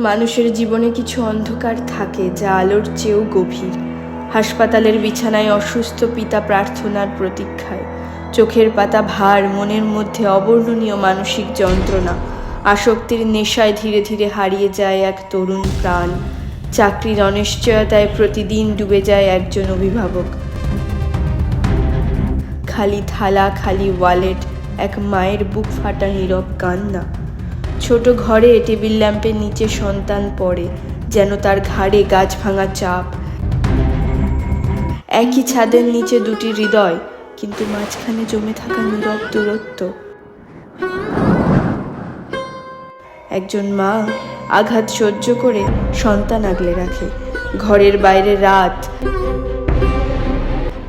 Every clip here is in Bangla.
মানুষের জীবনে কিছু অন্ধকার থাকে যা আলোর চেয়েও গভীর। হাসপাতালের বিছানায় অসুস্থ পিতা প্রার্থনার প্রতীক্ষায়। চোখের পাতা ভার, মনের মধ্যে অবর্ণনীয় মানসিক যন্ত্রণা। আসক্তির নেশায় ধীরে ধীরে হারিয়ে যায় এক তরুণ প্রাণ। চাকরির অনিশ্চয়তায় প্রতিদিন ডুবে যায় একজন অভিভাবক। খালি থালা, খালি ওয়ালেট এক মায়ের বুক ফাটা নীরব কান্না। ছোট ঘরে টেবিল ল্যাম্পের নিচে সন্তান পড়ে, যেন তার ঘাড়ে গাছ ভাঙা চাপ। একই ছাদের নিচে দুটি হৃদয়, কিন্তু মাঝখানে জমে থাকা নীরব দূরত্ব। একজন মা আঘাত সহ্য করে সন্তান আগলে রাখে। ঘরের বাইরে রাত।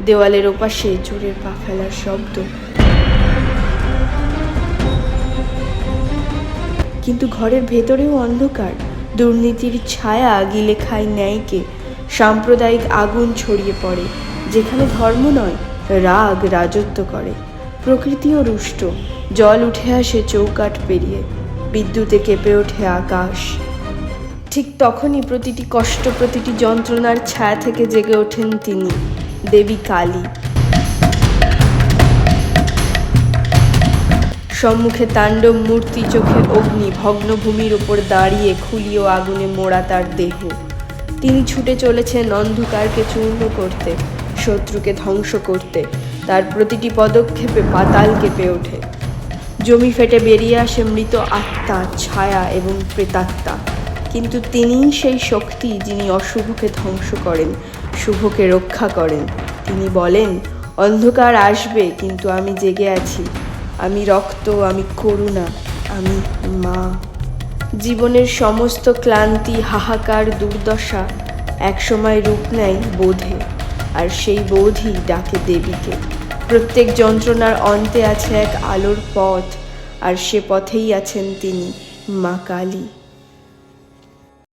দেওয়ালের ওপাশে চোরের পা ফেলার শব্দ। কিন্তু ঘরের ভেতরেও অন্ধকার। দুর্নীতির ছায়া গিলে খায় ন্যায়কে। সাম্প্রদায়িক আগুন ছড়িয়ে পড়ে, যেখানে ধর্ম নয়, রাগ রাজত্ব করে। প্রকৃতিও রুষ্ট, জল উঠে আসে চৌকাঠ পেরিয়ে, বিদ্যুতে কেঁপে ওঠে আকাশ। ঠিক তখনই প্রতিটি কষ্ট, প্রতিটি যন্ত্রণার ছায়া থেকে জেগে ওঠেন তিনি, দেবী কালী। সম্মুখে তাণ্ডব, মূর্তি, চোখে অগ্নি, ভগ্নভূমির ওপর দাঁড়িয়ে খুলিও আগুনে মোড়া তার দেহ। তিনি ছুটে চলেছেন অন্ধকারকে চূর্ণ করতে, শত্রুকে ধ্বংস করতে। তার প্রতিটি পদক্ষেপে পাতাল কেঁপে ওঠে। জমি ফেটে বেরিয়ে আসে মৃত আত্মা, ছায়া এবং প্রেতাত্মা। কিন্তু তিনিই সেই শক্তি যিনি অশুভকে ধ্বংস করেন, শুভকে রক্ষা করেন। তিনি বলেন, অন্ধকার আসবে, কিন্তু আমি জেগে আছি। আমি রক্ত, আমি করুণা, আমি মা। জীবনের সমস্ত ক্লান্তি, হাহাকার, দুর্দশা একসময় রূপ নেয় বোধে, আর সেই বোধই ডাকে দেবীকে। প্রত্যেক যন্ত্রণার অন্তে আছে এক আলোর পথ, আর সে পথেই আছেন তিনি মা কালী।